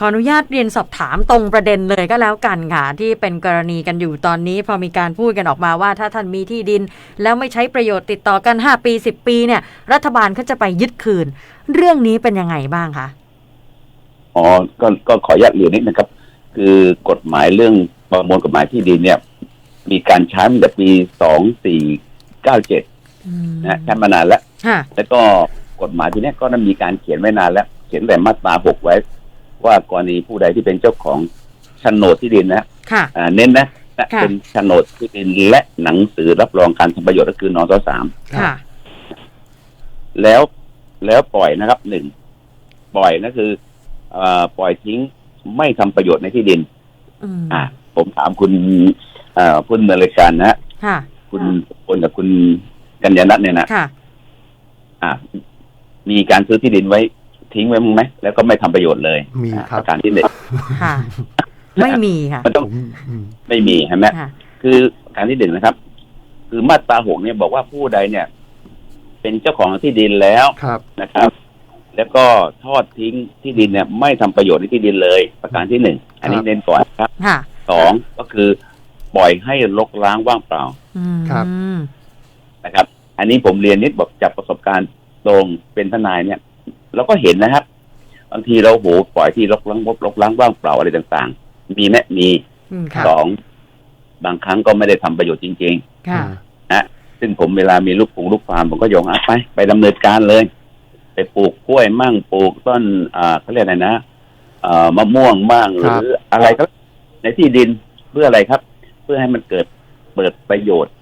ขออนุญาตเรียนสอบถามตรงประเด็นเลยก็แล้วกันค่ะ ที่เป็นกรณีกันอยู่ตอนนี้พอมีการพูดกันออกมาว่า ถ้าท่านมีที่ดิน แล้วไม่ใช้ประโยชน์ติดต่อกัน 5 ปี 10 ปีเนี่ย รัฐบาลเขาจะไปยึดคืน เรื่องนี้เป็นยังไงบ้างคะอ๋อก็ก็ขออนุญาตเรียนนิดนะครับ คือกฎหมายเรื่องประมวลกฎหมายที่ดินเนี่ย มีการใช้มาตั้งแต่ปีสองสี่เก้าเจ็ดอืมนะใช้มานานแล้วค่ะแล้วก็กฎหมายที่นี้ก็ได้มีการเขียนไว้นานแล้ว เขียนแต่มาตราหกไว้ ว่ากรณีผู้ใดที่เป็นเจ้าของโฉนดที่ดินนะค่ะ อ่าเน้นนะนะค่ะ เป็นโฉนดที่ดินและหนังสือรับรองการทำประโยชน์ก็คือนสสาม ค่ะ แล้วแล้วปล่อยนะครับหนึ่งปล่อยนะคือเอ่อปล่อยทิ้งไม่ทำประโยชน์ในที่ดิน อืมอ่า ผมถามคุณเอ่อผู้ดำเนินรายการนะฮะค่ะ คุณคนกับคุณกัญญาณัทเนี่ยนะค่ะ อ่า มีการซื้อที่ดินไว้ ทิ้งไว้มั้งไหมแล้วก็ไม่ทำประโยชน์เลยมีอ่าครับประการที่หนึ่งค่ะไม่มีค่ะมันต้องผมอืมไม่มีใช่ไหมค่ะคือประการที่หนึ่งนะครับ คือมาตราหกเนี่ยบอกว่าผู้ใดเนี่ย เป็นเจ้าของที่ดินแล้วครับนะครับ แล้วก็ทอดทิ้งที่ดินเนี่ย ไม่ทำประโยชน์ในที่ดินเลย ประการที่หนึ่งอันนี้ครับเน้นก่อนครับค่ะสองก็คือปล่อยให้รกร้างว่างเปล่าอืมครับนะครับ อันนี้ผมเรียนนิดบอกจากประสบการณ์ตรงเป็นทนายเนี่ย เราก็เห็นนะครับ บางทีเราโหปล่อยที่รกร้างรกร้างว่างเปล่าอะไรต่างๆ มีไหมมีอืมค่ะสองบางครั้งก็ไม่ได้ทำประโยชน์จริงค่ะๆซึ่งผมเวลามีลูกผงลูกฟาร์มผมก็โยงอะไป ไปดำเนินการเลย ไปปลูกกล้วยมั่งปลูกต้นอ่าเขาเรียกอะไรนะเอ่อมะม่วงมั่งหครับรืออะไรก็ในที่ดินเพื่ออะไรครับ เพื่อให้มันเกิดเปิดประโยชน์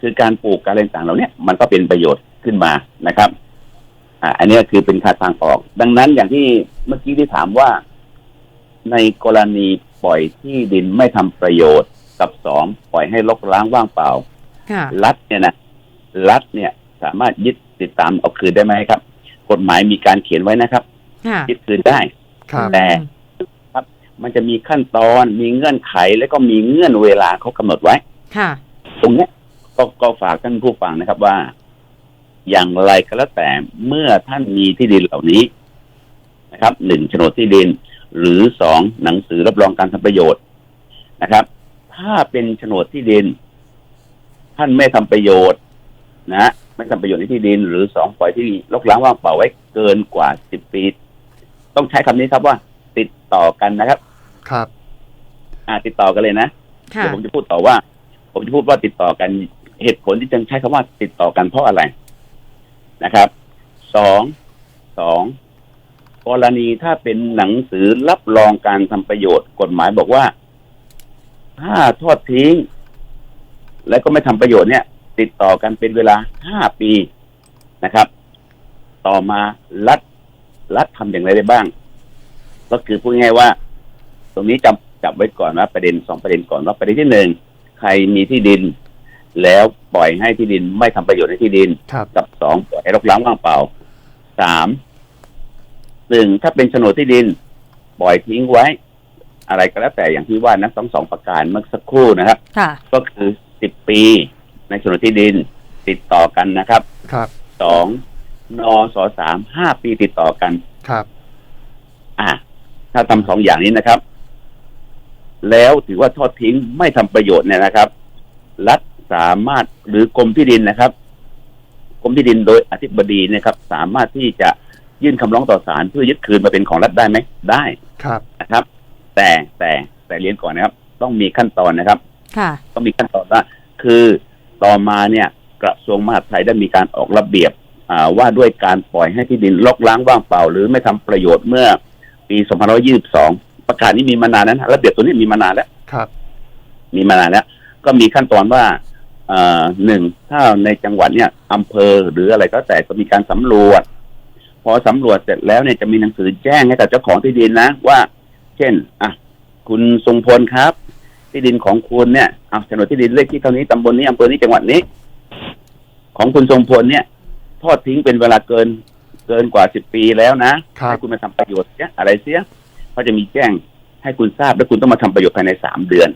คือการปลูกการอะไรต่างๆเหล่าเนี้ยมันก็เป็นประโยชน์ขึ้นมานะครับ อ่าอันเนี้ยคือเป็นค่าทางออก ดังนั้นอย่างที่เมื่อกี้ที่ถามว่า ในกรณีปล่อยที่ดินไม่ทำประโยชน์กับสองปล่อยให้รกร้างว่างเปล่าค่ะรัฐเนี่ยนะรัฐเนี่ย สามารถยึดติดตามเอาคืนได้ไหมครับ กฎหมายมีการเขียนไว้นะครับค่ะยึดคืนได้ครับแต่มันจะมีขั้นตอนมีเงื่อนไขแล้วก็มีเงื่อนเวลาเขากำหนดไว้ ค่ะ ตรงเนี้ยก็ก็ฝากท่านผู้ฟังนะครับว่า อย่างไรก็แล้วแต่เมื่อท่านมีที่ดินเหล่านี้นะครับหนึ่งโฉนดที่ดิน หรือสองหนังสือรับรองการทำประโยชน์นะครับ ถ้าเป็นโฉนดที่ดิน ท่านไม่ทำประโยชน์ นะไม่ทำประโยชน์ในที่ดิน หรือสองปล่อยที่รกร้างว่างเปล่าไว้เกินกว่าสิบปี ต้องใช้คำนี้ครับว่าติดต่อกันนะครับ ครับ อ่าติดต่อกันเลยนะค่ะเดี๋ยวผมจะพูดต่อว่า ผมจะพูดว่าติดต่อกันเหตุผลที่จะใช้คำว่าติดต่อกันเพราะอะไร นะครับสองสองกรณีถ้าเป็นหนังสือรับรองการทำประโยชน์ กฎหมายบอกว่า ถ้าทอดทิ้ง แล้วก็ไม่ทำประโยชน์เนี่ย ติดต่อกันเป็นเวลาห้าปีนะครับ ต่อมารัฐรัฐทำอย่างไรได้บ้าง ก็คือพูดง่ายว่า ตรงนี้จำจับไว้ก่อนว่าประเด็นสองประเด็นก่อนว่าประเด็นที่หนึ่งใครมีที่ดิน แล้วปล่อยให้ที่ดินไม่ทำประโยชน์ในที่ดิน ครับกับสองปล่อยให้รกร้างว่างเปล่าสามหนึ่งถ้าเป็นโฉนดที่ดิน ปล่อยทิ้งไว้ อะไรก็แล้วแต่อย่างที่ว่านะต้องสองประการเมื่อสักครู่นะครับ ค่ะ ก็คือสิบปีในโฉนดที่ดินติดต่อกันนะครับครับสองนสสามห้าปีติดต่อกัน ครับ อ่าถ้าทำสองอย่างนี้นะครับ แล้วถือว่าทอดทิ้งไม่ทำประโยชน์เนี่ยนะครับ รัฐ สามารถหรือกรมที่ดินนะครับกรมที่ดินโดยอธิบดีเนะครับ สามารถที่จะยื่นคำร้องต่อศาลเพื่อยึดคืนมาเป็นของรัฐได้ไหมได้ครับนะครับ แต่แต่แต่เรียนก่อนนะครับ ต้องมีขั้นตอนนะครับ ค่ะ ต้องมีขั้นตอนว่าคือต่อมาเนี่ย กระทรวงมหาดไทยได้มีการออกระเบียบอ่าว่าด้วยการปล่อยให้ที่ดินลกล้างว่างเปล่า หรือไม่ทำประโยชน์เมื่อปี2522 ประกาศนี้มีมานานแล้วนะระเบียบตัวนี้มีมานานแล้วครับ มีมานานแล้ว ก็มีขั้นตอนว่าเอ่อ หนึ่งถ้าในจังหวัดเนี่ยอำเภอหรืออะไรก็แต่ก็มีการสำรวจ พอสำรวจเสร็จแล้วเนี่ยจะมีหนังสือแจ้งให้กับเจ้าของที่ดินนะ ว่า เช่น อะ คุณทรงพลครับ ที่ดินของคุณเนี่ยเอาโฉนดที่ดินเลขที่เท่านี้ตำบลนี้อำเภอนี้จังหวัดนี้ ของคุณทรงพลเนี่ย ทอดทิ้งเป็นเวลาเกิน เกินกว่าสิบปีแล้วนะครับให้คุณมาทำประโยชน์เสียอะไรเสียเขาจะมีแจ้งให้คุณทราบแล้วคุณต้องมาทำประโยชน์ภายในสามเดือน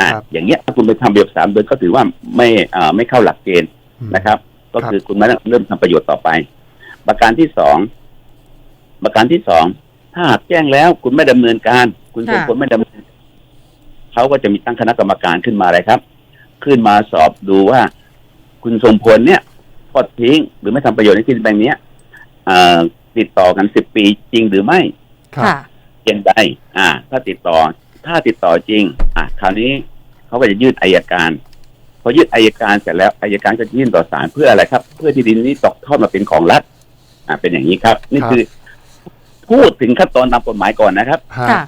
อ่าครับอย่างเงี้ยถ้าคุณไปทำประโยชน์สามเดือนก็ถือว่าไม่อ่าไม่เข้าหลักเกณฑ์อืมนะครับ ก็ครับคือคุณมาเริ่มทำประโยชน์ต่อไป ประการที่สองประการที่สองถ้าหากแจ้งแล้วคุณไม่ดำเนินการ คุณสมค่ะควรไม่ดำเนินเขาก็จะมีตั้งคณะกรรมการขึ้นมาเลยครับ ขึ้นมาสอบดูว่า คุณสมพลเนี่ยทอดทิ้งหรือไม่ทำประโยชน์ในที่ดินแปลงเนี้ยเอ่อติดต่อกันสิบปีจริงหรือไม่ครับค่ะเช่นใดอ่า ถ้าติดต่อ ถ้าติดต่อจริง อะคราวนี้ เขาก็จะยื่นอายการ พอยื่นอายการเสร็จแล้วอายการก็จะยื่นต่อศาลเพื่ออะไรครับ เพื่อที่ดินนี้ตกทอดมาเป็นของรัฐอ่าเป็นอย่างนี้ครับ นี่ครับคือ พูดถึงขั้นตอนตามกฎหมายก่อนนะครับฮะค่ะ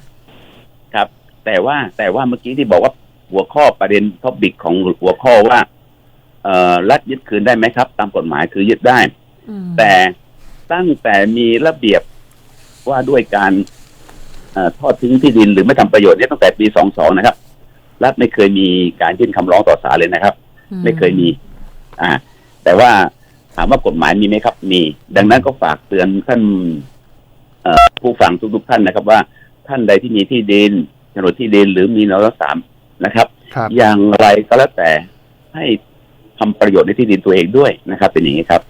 ครับ แต่ว่าแต่ว่าเมื่อกี้ที่บอกว่าหัวข้อประเด็นท็อปิกของหัวข้อว่า เอ่อรัฐยึดคืนได้ไหมครับ ตามกฎหมายคือยึดได้อืมแต่ตั้งแต่มีระเบียบว่าด้วยการเออทอดทิ้งที่ดินหรือไม่ทำประโยชน์เนี่ยตั้งแต่ปี 22 นะครับ รัฐไม่เคยมีการยื่นคำร้องต่อศาลเลยนะครับ ไม่เคยมี อ่า แต่ว่าถามว่ากฎหมายมีไหมครับ มี ดังนั้นก็ฝากเตือนท่านเอ่อผู้ฟังทุกๆท่านนะครับ ว่าท่านใดที่มีที่ดินโฉนดที่ดินหรือมีนรสามนะครับครับอย่างไรก็แล้วแต่ให้ทำประโยชน์ในที่ดินตัวเองด้วยนะครับ เป็นอย่างนี้ครับ